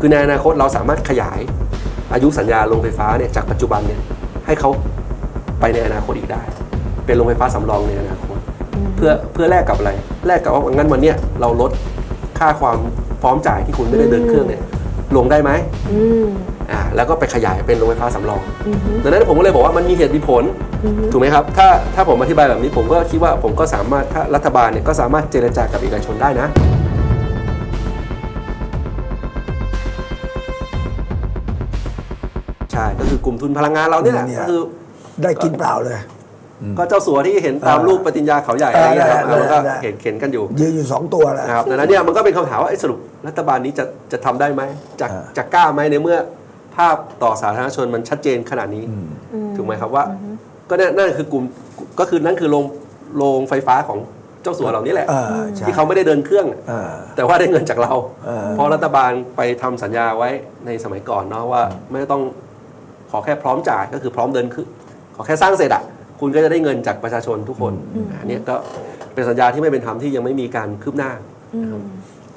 คือในอนาคตเราสามารถขยายอายุสัญญาโรงไฟฟ้าเนี่ยจากปัจจุบันเนี่ยให้เขาไปในอนาคตอีกได้ เป็นโรงไฟฟ้าสำรองในอนาคต เพื่อเพื่อแลกกับอะไรแลกกับว่างั้นวันเนี้ยเราลดค่าความพร้อมจ่ายที่คุณไม่ได้เดินเครื่องเนี่ยลงได้ไหมอืมอ่าแล้วก็ไปขยายเป็นโรงไฟฟ้าสำรองอืมดังนั้นผมก็เลยบอกว่ามันมีเหตุมีผลอืมถูกไหมครับถ้าถ้าผมอธิบายแบบนี้ผมก็คิดว่าผมก็สามารถถ้ารัฐบาลเนี่ยก็สามารถเจรจากับเอกชนได้นะ ใช่ก็คือกลุ่มทุนพลังงานเราเนี่ยแหละเนี่ย ก็คือ ได้กินเปล่าเลย ก็เจ้าสัวที่เห็นตามเออรูปปฏิญญาเขาใหญ่อะไรเงี้ยครับเออมันก็เออเห็นเห็นกันอยู่ยืนอยู่สองตัวแหละ นะครับดังนั้นเนี่ยมันก็เป็นคำถามว่าเอ้ยสรุปรัฐบาลนี้จะจะทำได้ไหมจะเออจะกล้าไหมในเมื่อภาพต่อสาธารณชนมันชัดเจนขนาดนี้ถูกไหมครับว่า ก็นั่นนั่นคือกลุ่มก็คือนั่นคือโรงโรงไฟฟ้าของเจ้าสัวเหล่านี้แหละ เออใช่ที่เขาไม่ได้เดินเครื่อง เออ แต่ว่าได้เงินจากเรา เออ เพราะรัฐบาลไปทำสัญญาไว้ในสมัยก่อนเนาะว่าไม่ต้องข อแค่พร้อมจ่ายก็คือพร้อมเดินคือขอแค่สร้างเสร็จอะคุณก็จะได้เงินจากประชาชนทุกคนอันนี้ก็เป็นสัญญาที่ไม่เป็นธรรมที่ยังไม่มีการคืบหน้าอืม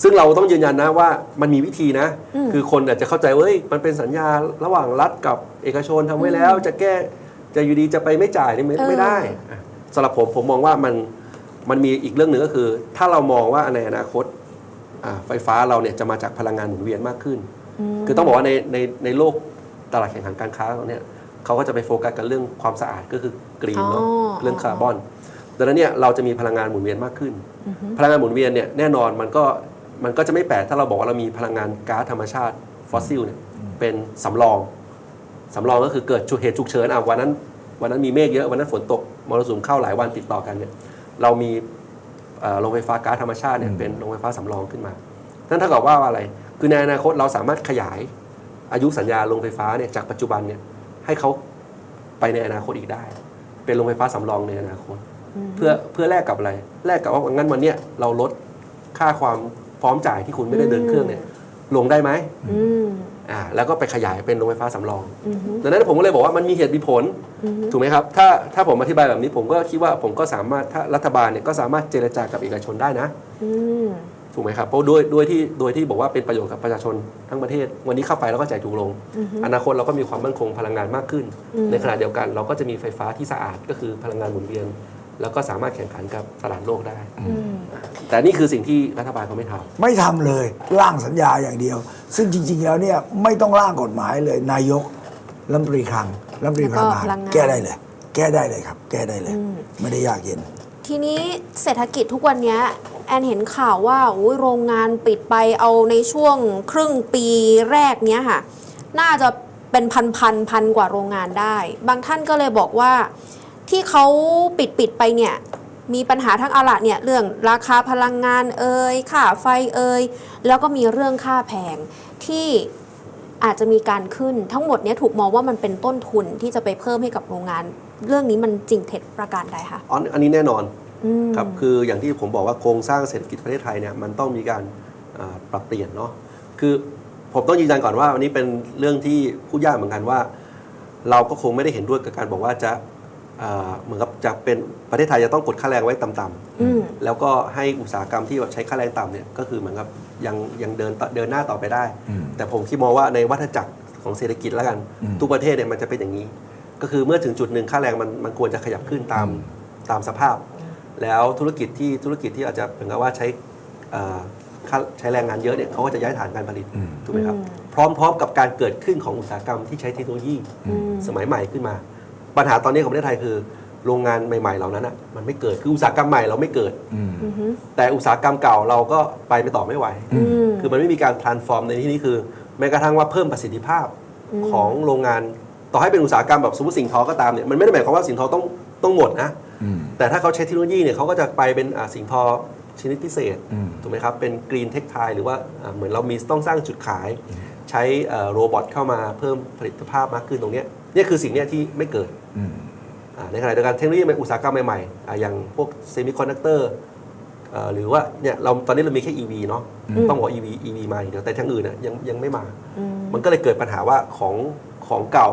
ซึ่งเราต้องยืนยันนะว่ามันมีวิธีนะอืมคือคนอาจจะเข้าใจว่าเฮ้ยมันเป็นสัญญาระหว่างรัฐกับเอกชนทำไว้แล้ว จะแก้จะอยู่ดีจะไปไม่จ่ายนี่ไม่เออไม่ได้อะสำหรับผมผมมองว่ามันมันมีอีกเรื่องหนึ่งก็คือ ถ้าเรามองว่าในอนาคตอ่าไฟฟ้าเราเนี่ยจะมาจากพลังงานหมุนเวียนมากขึ้นมคือต้องบอกว่าในในในโลก ตลาดแข่งขันการค้าเนี่ยเขาก็จะไปโฟกัสกันเรื่องความสะอาดก็คือกรีนเนาะอ๋อเรื่องคาร์บอนดังนั้นเนี่ยเราจะมีพลังงานหมุนเวียนมากขึ้นอือฮึพลังงานหมุนเวียนเนี่ยแน่นอนมันก็มันก็จะไม่แปลกถ้าเราบอกว่าเรามีพลังงานก๊าซธรรมชาติฟอสซิลเนี่ยเป็นสำรองสำรองก็คือเกิดฉุกเหตุฉุกเฉินอะวันนั้น วันนั้นมีเมฆเยอะวันนั้นฝนตกมรสุมเข้าหลายวันติดต่อกันเนี่ยเรามีเอ่อโรงไฟฟ้าก๊าซธรรมชาติเนี่ยเป็นโรงไฟฟ้าสำรองขึ้นมา นั่นเท่ากับว่าอะไร คือในอนาคตเราสามารถขยาย อายุสัญญาโรงไฟฟ้าเนี่ยจากปัจจุบันเนี่ยให้เขาไปในอนาคตอีกได้ เป็นโรงไฟฟ้าสำรองในอนาคต เพื่อเพื่อแลกกับอะไรแลกกับว่างั้นวันเนี้ยเราลดค่าความพร้อมจ่ายที่คุณไม่ได้เดินเครื่องเนี่ยลงได้ไหมอืมอ่าแล้วก็ไปขยายเป็นโรงไฟฟ้าสำรองอืมดังนั้นผมก็เลยบอกว่ามันมีเหตุมีผลอืมถูกไหมครับ ถ้าถ้าผมอธิบายแบบนี้ผมก็คิดว่าผมก็สามารถถ้ารัฐบาลเนี่ยก็สามารถเจรจากับเอกชนได้นะอืม ถูกไหมครับเพราะด้วยด้วยที่โดยที่บอกว่าเป็นประโยชน์กับประชาชนทั้งประเทศ วันนี้ค่าไฟเราก็จ่ายถูกลง อนาคตเราก็มีความมั่นคงพลังงานมากขึ้นอืมในขณะเดียวกันเราก็จะมีไฟฟ้าที่สะอาดก็คือพลังงานหมุนเวียน แล้วก็สามารถแข่งขันกับตลาดโลกได้อืมแต่นี่คือสิ่งที่รัฐบาลเขาไม่ทำไม่ทำเลยร่างสัญญาอย่างเดียว ซึ่งจริง ๆ แล้วเนี่ยไม่ต้องร่างกฎหมายเลยนายกรัฐมนตรีคลังรัฐมนตรีพลังงานแล้วก็พลังงานแก้ได้เลย แก้ได้เลยครับ แก้ได้เลยอืมไม่ได้ยากเย็นทีนี้เศรษฐกิจทุกวันเนี้ย แอนเห็นข่าวว่าอุ๊ยโรงงานปิดไปเอาในช่วงครึ่งปีแรกเนี้ยค่ะ น่าจะเป็นพันพันพันกว่าโรงงานได้ บางท่านก็เลยบอกว่าที่เขาปิดปิดไปเนี่ย มีปัญหาทั้งอะละเนี่ยเรื่องราคาพลังงานเอ่ยค่าไฟเอ่ยแล้วก็มีเรื่องค่าแพงที่อาจจะมีการขึ้นทั้งหมดเนี้ยถูกมองว่ามันเป็นต้นทุนที่จะไปเพิ่มให้กับโรงงาน เรื่องนี้มันจริงเท็จประการใดคะอ๋ออันนี้แน่นอน ครับคืออย่างที่ผมบอกว่าโครงสร้างเศรษฐกิจประเทศไทยเนี่ยมันต้องมีการอ่าปรับเปลี่ยนเนาะคือผมต้องยืนยันก่อนว่าวันนี้เป็นเรื่องที่พูดยากเหมือนกันว่า เราก็คงไม่ได้เห็นด้วยกับการบอกว่าจะอ่าเหมือนกับจะเป็นประเทศไทยจะต้องกดค่าแรงไว้ต่ำๆอืมแล้วก็ให้อุตสาหกรรมที่แบบใช้ค่าแรงต่ำเนี่ยก็คือเหมือนกับยังยังเดินต่อเดินหน้าต่อไปได้อืมแต่ผมคิดมองว่าในวัฏจักรของเศรษฐกิจแล้วกันอืมทุกประเทศเนี่ยมันจะเป็นอย่างนี้ ก็คือเมื่อถึงจุดหนึ่งค่าแรงมันมันควรจะขยับขึ้นตามตามสภาพ แล้วธุรกิจที่ธุรกิจที่อาจจะเหมือนกับว่าใช้เอ่อค่าใช้แรงงานเยอะเนี่ยเขาก็จะย้ายฐานการผลิตอืมถูกไหมครับอืมพร้อมๆ กับการเกิดขึ้นของอุตสาหกรรมที่ใช้เทคโนโลยีอืมสมัยใหม่ขึ้นมา ปัญหาตอนนี้ของประเทศไทยคือ โรงงานใหม่ๆเหล่านั้นอะมันไม่เกิดคืออุตสาหกรรมใหม่เราไม่เกิดอืมอือฮึแต่อุตสาหกรรมเก่าเราก็ไปไม่ต่อไม่ไหวอืมคือมันไม่มีการ transform ในที่นี้คือ แม้กระทั่งว่าเพิ่มประสิทธิภาพอืมของโรงงานต่อให้เป็นอุตสาหกรรมแบบสมมติสิ่งทอก็ตามเนี่ยมันไม่ได้หมายความว่าสิ่งทอต้อง ต้องหมดนะอืมแต่ถ้าเขาใช้เทคโนโลยีเนี่ยเขาก็จะไปเป็นอ่าสิ่งทอชนิดพิเศษอืมถูกไหมครับ เป็นกรีนเทคไทหรือว่าอ่าเหมือนเรามีต้องสร้างจุดขาย ใช้เอ่อโรบอทเข้ามาเพิ่มผลิตภาพมากขึ้นตรงเนี้ยเนี่ยคือสิ่งเนี้ยที่ไม่เกิดอืมอ่าในขณะเดียวกันเทคโนโลยีในอุตสาหกรรมใหม่ๆอ่าอย่างพวกเซมิคอนดักเตอร์หรือว่าเนี่ยเราตอนนี้เรามีแค่ EV เนาะอืมต้องบอกว่า EV EV มาอย่างเดียวแต่ทางอื่นน่ะยังยังไม่มาอืมมันก็เลยเกิดปัญหาว่าของของเก่า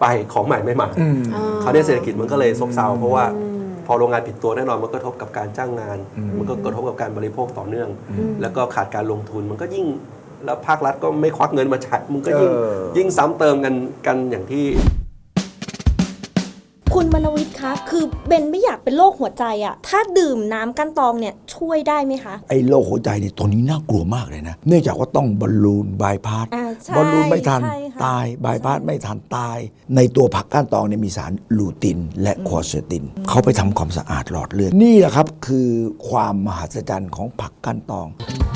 ไปของใหม่ไม่มาอืมอ่คราวนี้เศรษฐกิจมันก็เลยซบเซาเพราะว่าอืมพอโรงงานปิดตัวแน่นอนมันก็กระทบกับการจ้างงานอืมมันก็กระทบกับการบริโภคต่อเนื่องอืมแล้วก็ขาดการลงทุนมันก็ยิ่งแล้วภาครัฐก็ไม่ควักเงินมาจ่ายมึงก็ยิ่งเออยิ่งซ้ำเติมกันกันอย่างที่ คุณมนวิทย์คะ คือเบนไม่อยากเป็นโรคหัวใจอะถ้าดื่มน้ำกันตองเนี่ยช่วยได้ไหมคะ ไอ้โรคหัวใจเนี่ยตัวนี้น่ากลัวมากเลยนะ เนื่องจากว่าต้องบอลลูนบายพาสอ่าใช่บอลลูนไม่ทันใช่ค่ะตายบายพาสไม่ทันตาย ในตัวผักก้านตองเนี่ยมีสารลูตินและควอเซติน เขาไปทำความสะอาดหลอดเลือดนี่แหละครับคือความมหัศจรรย์ของผักก้านตองอ